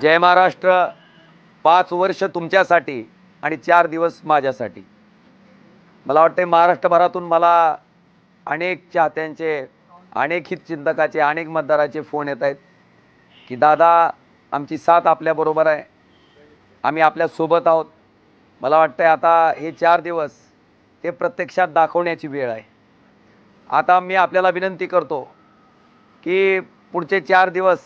जय महाराष्ट्र. पाच वर्ष तुमच्यासाठी आणि चार दिवस माझ्यासाठी. मला वाटते महाराष्ट्रभरातून मला अनेक चाहत्यांचे अनेक हितचिंतकाचे अनेक मतदाराचे फोन येत आहेत की दादा आमची साथ आपल्याबरोबर आहे. आम्ही आपल्यासोबत आहोत. मला वाटतं आता हे चार दिवस ते प्रत्यक्षात दाखवण्याची वेळ आहे. आता मी आपल्याला विनंती करतो की पुढचे चार दिवस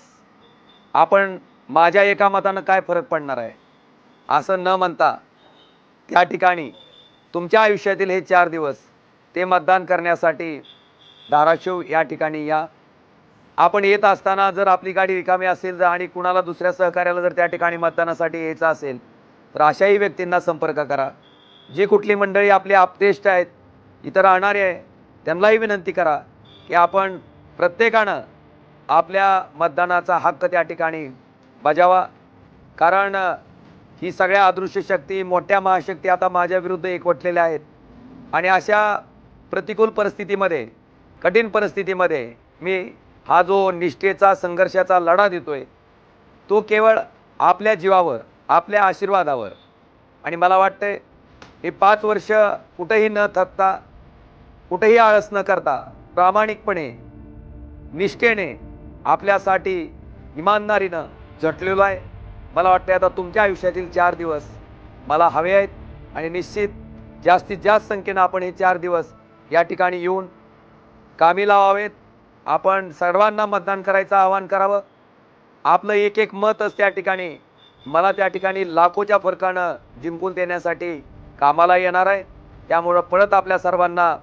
आपण माझ्या एका मतानं काय फरक पडणार आहे? असं न म्हणता त्या ठिकाणी तुमच्या आयुष्यातील हे चार दिवस ते मतदान करण्यासाठी धाराशिव या ठिकाणी या. आपण येत असताना जर आपली गाडी रिकामी असेल जर आणि कुणाला दुसऱ्या सहकार्याला जर त्या ठिकाणी मतदानासाठी यायचं असेल तर अशाही व्यक्तींना संपर्क करा. जी कुठली मंडळी आपले आपतेष्ट आहेत इतर राहणारे आहे त्यांनाही विनंती करा की आपण प्रत्येकानं आपल्या मतदानाचा हक्क त्या ठिकाणी बजावा. कारण ही सगळ्या अदृश्य शक्ती मोठ्या महाशक्ती आता माझ्या विरुद्ध एकवटलेल्या आहेत. आणि अशा प्रतिकूल परिस्थितीमध्ये कठीण परिस्थितीमध्ये मी हा जो निष्ठेचा संघर्षाचा लढा देतो आहे तो केवळ आपल्या जीवावर आपल्या आशीर्वादावर. आणि मला वाटतं हे पाच वर्ष कुठेही न थकता कुठेही आळस न करता प्रामाणिकपणे निष्ठेने आपल्यासाठी इमानदारीनं झटलेलो आहे. मला वाटतं आता तुमच्या आयुष्यातील चार दिवस मला हवे आहेत आणि निश्चित जास्तीत जास्त संख्येनं आपण हे चार दिवस या ठिकाणी येऊन कामी लावावेत. आपण सर्वांना मतदान करायचं आवाहन करावं. आपलं एक एक मतच त्या ठिकाणी मला त्या ठिकाणी लाखोच्या फरकानं जिंकून देण्यासाठी कामाला येणार आहे. त्यामुळं परत आपल्या सर्वांना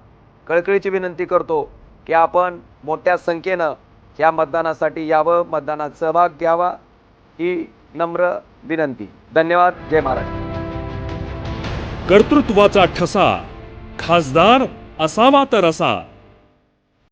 कळकळीची विनंती करतो की आपण मोठ्या संख्येनं ह्या मतदानासाठी यावं मतदानात सहभाग घ्यावा. ही नम्र विनंती. धन्यवाद. जय महाराज. कर्तृत्वाचा ठसा खासदार असावा तर असा.